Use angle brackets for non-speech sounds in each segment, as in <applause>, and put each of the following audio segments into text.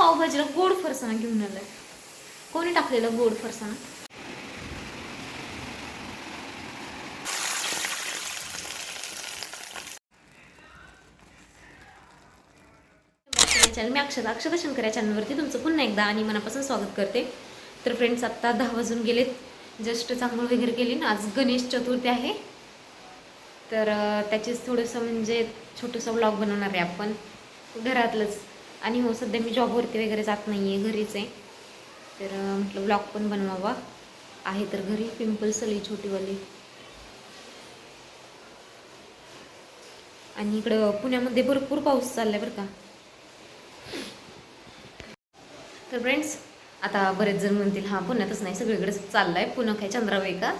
पावभाजीला गोड फरसाणा घेऊन आलाय. कोणी टाकलेलं गोड फरसाणा? चॅनल मी अक्षता अक्षता शंकर चॅनलवरती तुमचं पुन्हा एकदा आणि मनापासून स्वागत करते. तर फ्रेंड्स आत्ता दहा वाजून गेलेत. जस्ट चांगलं वगैरे केली ना आज गणेश चतुर्थी आहे. तर त्याचेच थोडंसं म्हणजे छोटंसं ब्लॉग बनवणार आहे आपण. घरातलंच. आणि हो सध्या मी जॉबवरती वगैरे जात नाही आहे घरीच आहे. तर म्हटलं ब्लॉग पण बनवावा. आहे तर घरी पिंपल्स आली छोटीवाली. आणि इकडं पुण्यामध्ये भरपूर पाऊस चाललाय बरं का. तर फ्रेंड्स आता बरेच जण म्हणतील हा पुण्यातच नाही सगळीकडेच चाललाय. पुणं काय चंद्राबाई का?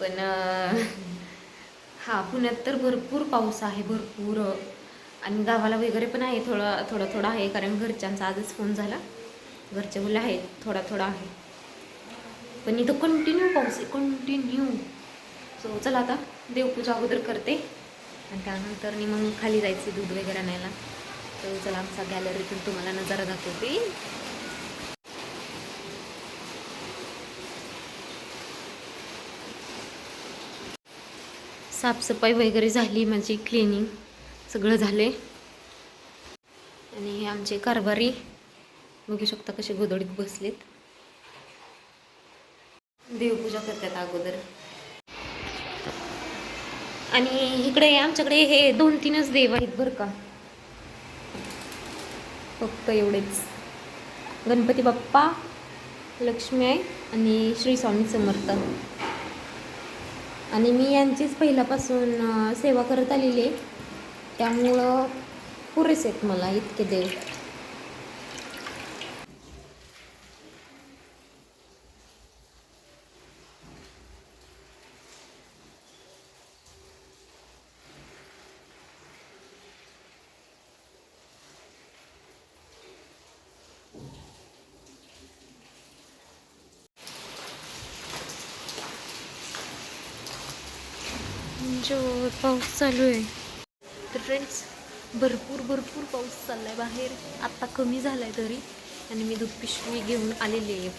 पण हां <laughs> हा पुण्यात तर भरपूर पाऊस आहे भरपूर. आणि गावाला वगैरे पण आहे थोडं थोडं थोडं आहे कारण घरच्यांचा आजच फोन झाला. घरचे मुलं आहेत थोडा थोडा आहे. पण इथं कंटिन्यू पाऊस आहे कंटिन्यू सो चला आता देवपूजा अगोदर करते. आणि त्यानंतर मी मग खाली जायचे दूध वगैरे आणायला. तर चला आमचा गॅलरीतून तुम्हाला नजारा दाखवते. साफसफाई वगैरे झाली माझी क्लिनिंग सगळं झाले आणि हे आमचे कारभारी बघू शकता कसे गोदडीत बसलेत. देवपूजा करतात अगोदर. आणि इकडे आमच्याकडे हे दोन तीनच देव आहेत बरं का. फक्त एवढेच. गणपती बाप्पा लक्ष्मी आहे आणि श्री स्वामी समर्थ. आणि मी यांचीच पहिल्यापासून सेवा करत आलेली आहे. त्यामुळं पुरेसे आहेत मला इतके देव. जो पाऊस चालू आहे. तर फ्रेंड्स भरपूर भरपूर पाऊस चालला आहे बाहेर. आत्ता कमी झालाय तरी. आणि मी दूध पिशवी घेऊन आलेली आहे.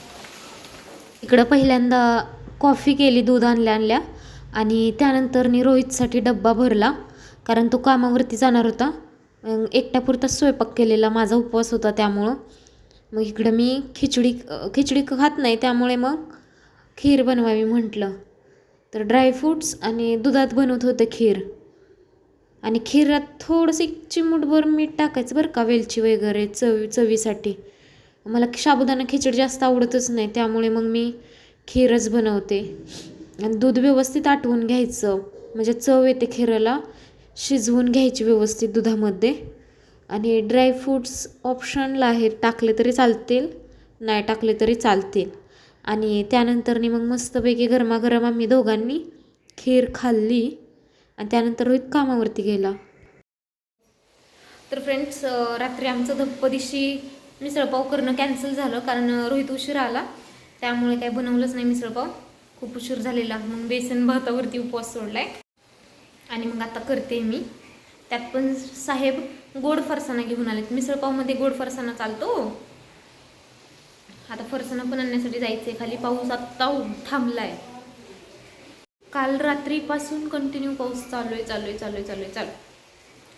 इकडं पहिल्यांदा कॉफी केली दूध आणल्या आणल्या. आणि त्यानंतर मी रोहितसाठी डब्बा भरला कारण तो कामावरती जाणार होता. एकट्यापुरता एकट्यापुरताच स्वयंपाक केलेला माझा उपवास होता त्यामुळं. मग इकडं मी खिचडी खिचडी खात नाही त्यामुळे मग खीर बनवावी म्हटलं. तर ड्रायफ्रूट्स आणि दुधात बनवत होते खीर. आणि खीरात थोडंसं एक चिमूटभर मीठ टाकायचं बरं का वेलची वगैरे चव चवीसाठी. मला साबुदाणा खिचडी जास्त आवडतच नाही त्यामुळे मग मी खीरच बनवते. आणि दूध व्यवस्थित आटवून घ्यायचं म्हणजे चव येते खीराला शिजवून घ्यायची व्यवस्थित दुधामध्ये. आणि ड्रायफ्रूट्स ऑप्शनला आहे टाकले तरी चालतील नाही टाकले तरी चालतील. आणि त्यानंतरनी मग मस्तपैकी गरमागरम आम्ही दोघांनी खीर खाल्ली. आणि त्यानंतर रोहित कामावरती गेला. तर फ्रेंड्स रात्री आमचं धप्पदिशी मिसळपाव करणं कॅन्सल झालं कारण रोहित उशीर आला. त्यामुळे काही बनवलंच नाही मिसळपाव. खूप उशीर झालेला. मग बेसन भातावरती उपवास सोडलाय. आणि मग आता करते मी. त्यात पण साहेब गोड फरसाणा घेऊन आलेत. मिसळपावमध्ये गोड फरसाणा चालतो. आता फरसाणा पण आणण्यासाठी जायचंय. खाली पाऊस आत्ता थांबलाय. काल रात्रीपासून कंटिन्यू पाऊस चालू आहे चालू आहे चालू आहे चालू आहे चालू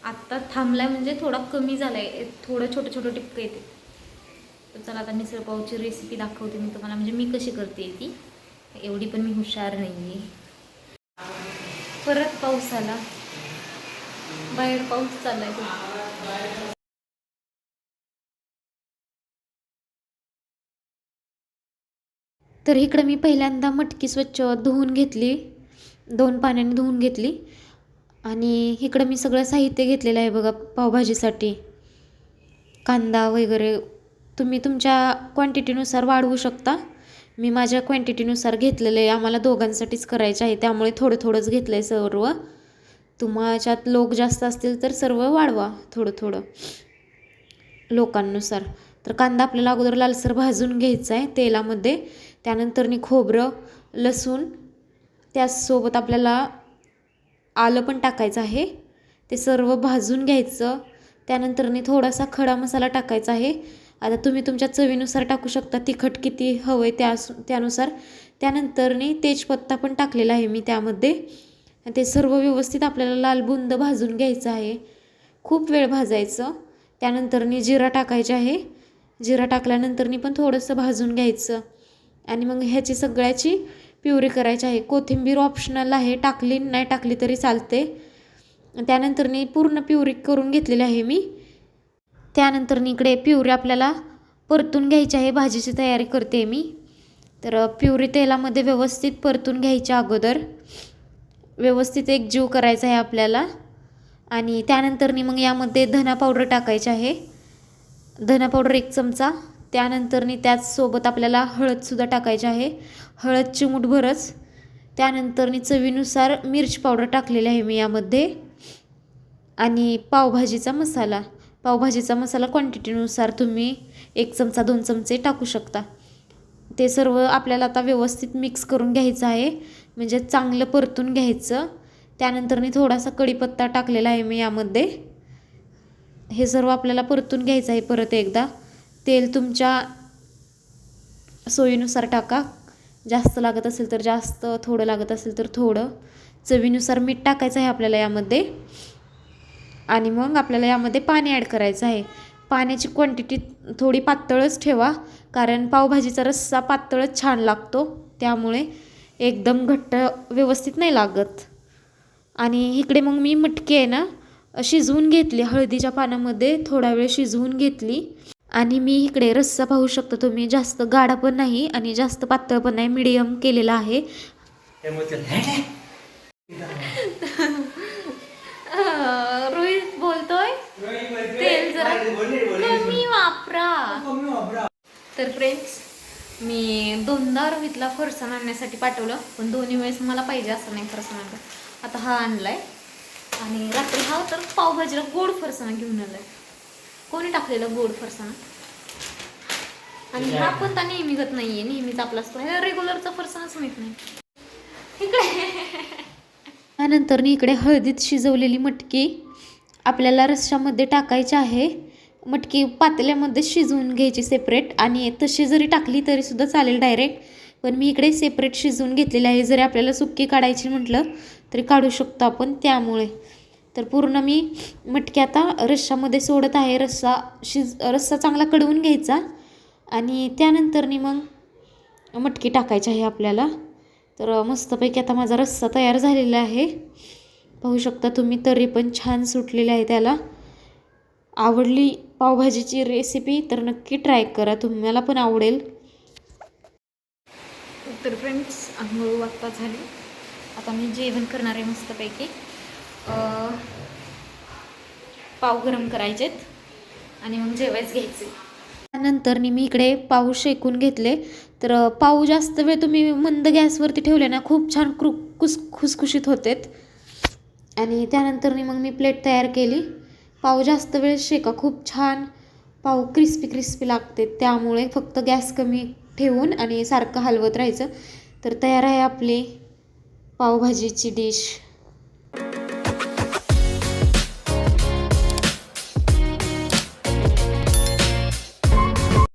आत्ता थांबलाय म्हणजे थोडा कमी झालाय. थोडं छोटं छोटं टिपकं येते. तर चला आता मिसळपावची रेसिपी दाखवते मी तुम्हाला. म्हणजे मी कशी करते ती एवढी पण मी हुशार नाही आहे परत पाऊस आला. बाहेर पाऊस चाललाय आहे तर इकडं मी पहिल्यांदा मटकी स्वच्छ धुवून घेतली. दोन पाण्याने धुवून घेतली. आणि इकडं मी सगळं साहित्य घेतलेलं आहे बघा पावभाजीसाठी. कांदा वगैरे. तुम्ही तुमच्या क्वांटिटीनुसार वाढवू शकता. मी माझ्या क्वांटिटीनुसार घेतलेलं आहे. आम्हाला दोघांसाठीच करायचं आहे. त्यामुळे थोडं थोडंच घेतलं आहे सर्व. तुमच्यात लोक जास्त असतील तर सर्व वाढवा थोडं थोडं. लोकांनुसार. तर कांदा आपल्याला अगोदर लालसर भाजून घ्यायचा आहे तेलामध्ये. त्यानंतरनी खोबरं लसूण त्याचसोबत आपल्याला आलं पण टाकायचं आहे. ते सर्व भाजून घ्यायचं. त्यानंतरनी थोडासा खडा मसाला टाकायचा आहे. आता तुम्ही तुमच्या चवीनुसार टाकू शकता. तिखट किती हवं आहे त्या त्यानुसार. त्यानंतरनी तेजपत्ता पण टाकलेला आहे मी त्यामध्ये. ते सर्व व्यवस्थित आपल्याला लाल बुंद भाजून घ्यायचं आहे. खूप वेळ भाजायचं. त्यानंतरनी जिरा टाकायचे आहे. जिरा टाकल्यानंतरनी पण थोडंसं भाजून घ्यायचं. आणि मग ह्याची सगळ्याची प्युरी करायची आहे. कोथिंबीर ऑप्शनल आहे. टाकली नाही टाकली तरी चालते. त्यानंतरनी पूर्ण प्युरी करून घेतलेली आहे मी. त्यानंतर इकडे प्युरी आपल्याला परतून घ्यायची आहे. भाजीची तयारी करते मी. तर प्युरी तेलामध्ये व्यवस्थित परतून घ्यायच्या अगोदर. व्यवस्थित एक जीव करायचा आहे आपल्याला. आणि त्यानंतरनी मग यामध्ये धना पावडर टाकायची आहे. धना पावडर एक चमचा. त्यानंतरनी त्याचसोबत आपल्याला हळदसुद्धा टाकायची आहे. हळद चिमूटभरच त्यानंतरनी चवीनुसार मिरची पावडर टाकलेली आहे मी यामध्ये. आणि पावभाजीचा मसाला. पावभाजीचा मसाला क्वांटिटीनुसार तुम्ही एक चमचा दोन चमचे टाकू शकता. ते सर्व आपल्याला आता व्यवस्थित मिक्स करून घ्यायचं आहे. म्हणजे चांगलं परतून घ्यायचं. त्यानंतरनी थोडासा कढीपत्ता टाकलेला आहे मी यामध्ये. हे सर्व आपल्याला परतून घ्यायचं आहे परत एकदा. तेल तुमच्या सोयीनुसार टाका. जास्त लागत असेल तर जास्त थोडं लागत असेल तर थोडं. चवीनुसार मीठ टाकायचं आहे आपल्याला यामध्ये. आणि मग आपल्याला यामध्ये पाणी ॲड करायचं आहे. पाण्याची क्वांटिटी थोडी पातळच ठेवा कारण पावभाजीचा रस्सा पातळच छान लागतो. त्यामुळे एकदम घट्ट व्यवस्थित नाही लागत. आणि इकडे मग मी मटकी आहे ना शिजवून घेतली. हळदीच्या पाण्यामध्ये थोडा वेळ शिजवून घेतली. आणि मी इकडे रस्सा पाहू शकता. तुम्ही जास्त गाढा पण नाही आणि जास्त पातळ पण नाही. मिडियम केलेला आहे. रोहित बोलतोय? तेल जरा कमी वापरा. तर फ्रेंड्स मी दोनदा रोहितला फरसाण आणण्यासाठी पाठवलं पण दोन्ही वेळेस मला पाहिजे असं नाही फरसाण आणलं. आता हा आणलाय. आणि रात्री हा तर पावभाजीला गोड फरसाणा घेऊन आलाय. कोणी टाकलेलं गोड फरसाणा? आणि हा पण तर नेहमीगत नाहीये नेहमीच आपला असतो. रेग्युलरचा फरसाणाच माहीत नाही. इकडे. त्यानंतर इकडे हळदीत शिजवलेली मटकी आपल्याला रश्श्यामध्ये टाकायची आहे. मटकी पातेल्यामध्ये शिजवून घ्यायची सेपरेट आणि तशी जरी टाकली तरी सुद्धा चालेल डायरेक्ट पण मी इकडे सेपरेट शिजवून घेतलेली आहे. जरी आपल्याला सुक्की काढायची म्हटलं तरी काढू शकतो आपण त्यामुळे. तर पूर्ण मी मटकी आता रश्शामध्ये सोडत आहे. रस्सा शिज रस्सा चांगला कडवून घ्यायचा आणि त्यानंतरनी मग मटकी टाकायची आहे आपल्याला. तर मस्तपैकी आता माझा रस्सा तयार झालेला आहे. पाहू शकता तुम्ही तरी पण छान सुटलेले आहे त्याला. आवडली पावभाजीची रेसिपी तर नक्की ट्राय करा तुम्हाला पण आवडेल. तर फ्रेंड्स आंघोळ वाजता झाली. आता मी जेवण करणार आहे मस्तपैकी. पाव गरम करायचेत आणि मग जेवायच घ्यायचे. त्यानंतर मी इकडे पाव शेकून घेतले. तर पाव जास्त वेळ तुम्ही मंद गॅसवरती ठेवले ना खूप छान क्रू कुस खुसखुशीत होतेत. आणि त्यानंतर मग मी प्लेट तयार केली. पाव जास्त वेळ शेका. खूप छान पाव क्रिस्पी क्रिस्पी लागते. त्यामुळे फक्त गॅस कमी ठेवून आणि सारखं हलवत राहायचं. तर तयार आहे आपली पावभाजीची डिश.